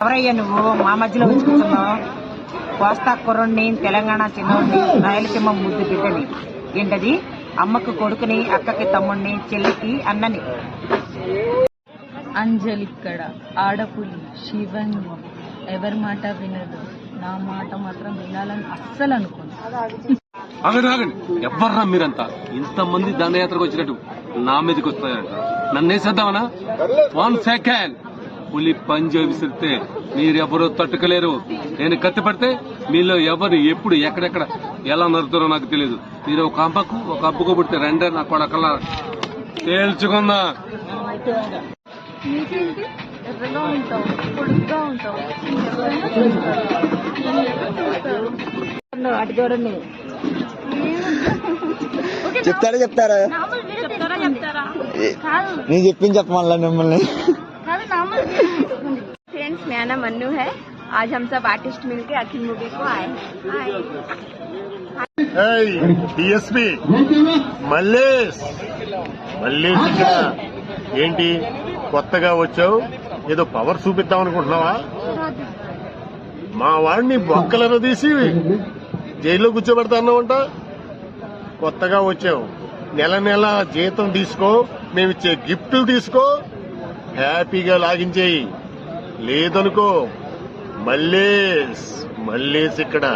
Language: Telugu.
ఎవరయ్యా నువ్వు? మా మధ్యలో వచ్చి కూర్చున్నావు కోస్తా కుర్రుణ్ణి తెలంగాణ చిన్నోడిని రాయలసీమ ముద్దు బిడ్డని. ఏంటది? అమ్మకు కొడుకుని అక్కకి తమ్ముడిని చెల్లికి అన్నని. అంజలిక్కడ ఆడపులి శివని ఎవరి మాట వినదు. నా మాట మాత్రం వినాలని అస్సలు అనుకోను. ఆగండి ఆగండి. ఎవర్రా మీరంతా? ఇంతమంది దండయాత్రకు వచ్చినట్టు నా మీదకి వస్తాయంట నన్ను వేసేద్దామనా వన్ సెకండ్. పులి పంజో మీరు మీరెవరూ తట్టుకోలేరు. నేను కత్తిపడితే మీలో ఎవరు ఎప్పుడు ఎక్కడెక్కడ ఎలా నరుతారో నాకు తెలియదు మీరు ఒక అంపకు ఒక అబ్బుకు పుడితే రెండే నా కొడకల. తేల్చుకుందా? ఎర్రగా చెప్తారా? చెప్తారా నేను చెప్పింది చెప్పమల్లా మిమ్మల్ని. मेरा नाम मन्नू है आज हम सब आर्टिस्ट मिलके अखिल मूवी को आए हैं हाय డిఎస్పి మల్లేష్ మల్లేష్ ఇక్కడ ఏంటి కొత్తగా వచ్చావు ఏదో పవర్ చూపిద్దాం అనుకుంటున్నావా మా వాడిని బొక్కలను తీసి జైల్లో కూర్చోబెడతాన్నావంట కొత్తగా వచ్చావు నెల నెల జీతం తీసుకో మేమిచ్చే గిఫ్ట్లు తీసుకో హ్యాపీగా లాగించేయి లేదనుకో మళ్ళీ మళ్ళీ ఇక్కడ